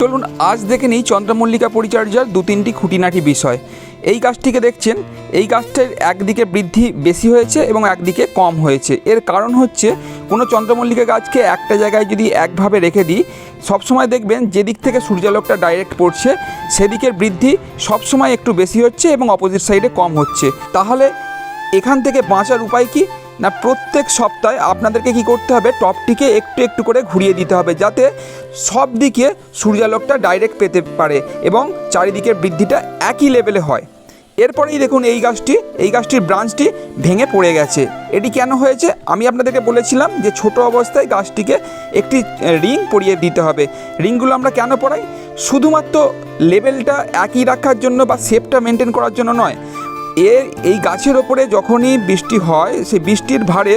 চলুন, আজ দেখে নিই চন্দ্রমল্লিকা পরিচর্যার দু তিনটি খুঁটিনাটি বিষয়। এই গাছটিকে দেখছেন, এই গাছটার একদিকে বৃদ্ধি বেশি হয়েছে এবং একদিকে কম হয়েছে। এর কারণ হচ্ছে, কোনো চন্দ্রমল্লিকা গাছকে একটা জায়গায় যদি একভাবে রেখে দিই, সবসময় দেখবেন যেদিক থেকে সূর্যালোকটা ডাইরেক্ট পড়ছে, সেদিকের বৃদ্ধি সবসময় একটু বেশি হচ্ছে এবং অপোজিট সাইডে কম হচ্ছে। তাহলে এখান থেকে বাঁচার উপায় কি? না, প্রত্যেক সপ্তাহে আপনাদেরকে কি করতে হবে? টপটিকে একটু একটু করে ঘুরিয়ে দিতে হবে যাতে সব দিকে সূর্যালোকটা ডাইরেক্ট পেতে পারে এবং চারিদিকের বৃদ্ধিটা একই লেভেলে হয়। এরপরেই দেখুন এই গাছটি, এই গাছটির ব্রাঞ্চটি ভেঙে পড়ে গেছে। এটি কেন হয়েছে? আমি আপনাদেরকে বলেছিলাম যে ছোট অবস্থায় গাছটিকে একটি রিং পরিয়ে দিতে হবে। রিংগুলো আমরা কেন পরাই? শুধুমাত্র লেভেলটা একই রাখার জন্য বা শেপটা মেনটেন করার জন্য নয়। এর এই গাছের ওপরে যখনই বৃষ্টি হয়, সেই বৃষ্টির ভারে,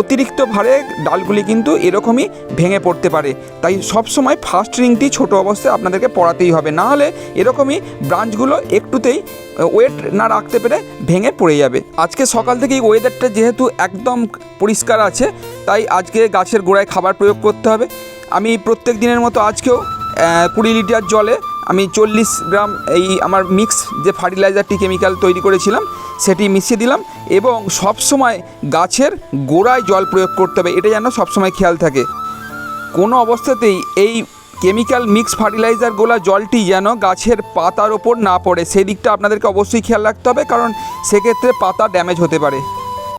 অতিরিক্ত ভারে ডালগুলি কিন্তু এরকমই ভেঙে পড়তে পারে। তাই সবসময় ফার্স্ট রিংটি ছোট অবস্থায় আপনাদেরকে পড়াতেই হবে। না হলে এরকমই ব্রাঞ্চগুলো একটুতেই ওয়েট না রাখতে পেরে ভেঙে পড়ে যাবে। আজকে সকাল থেকেই ওয়েদারটা যেহেতু একদম পরিষ্কার আছে, তাই আজকে গাছের গোড়ায় খাবার প্রয়োগ করতে হবে। আমি প্রত্যেক দিনের মতো আজকেও কুড়ি লিটার জলে আমি চল্লিশ গ্রাম এই আমার মিক্স যে ফার্টিলাইজারটি কেমিক্যাল তৈরি করেছিলাম, সেটি মিশিয়ে দিলাম এবং সবসময় গাছের গোড়ায় জল প্রয়োগ করতে হবে, এটা যেন সবসময় খেয়াল থাকে। কোনো অবস্থাতেই এই কেমিক্যাল মিক্স ফার্টিলাইজার গোলা জলটি যেন গাছের পাতার ওপর না পড়ে সেই দিকটা আপনাদেরকে অবশ্যই খেয়াল রাখতে হবে, কারণ সেক্ষেত্রে পাতা ড্যামেজ হতে পারে।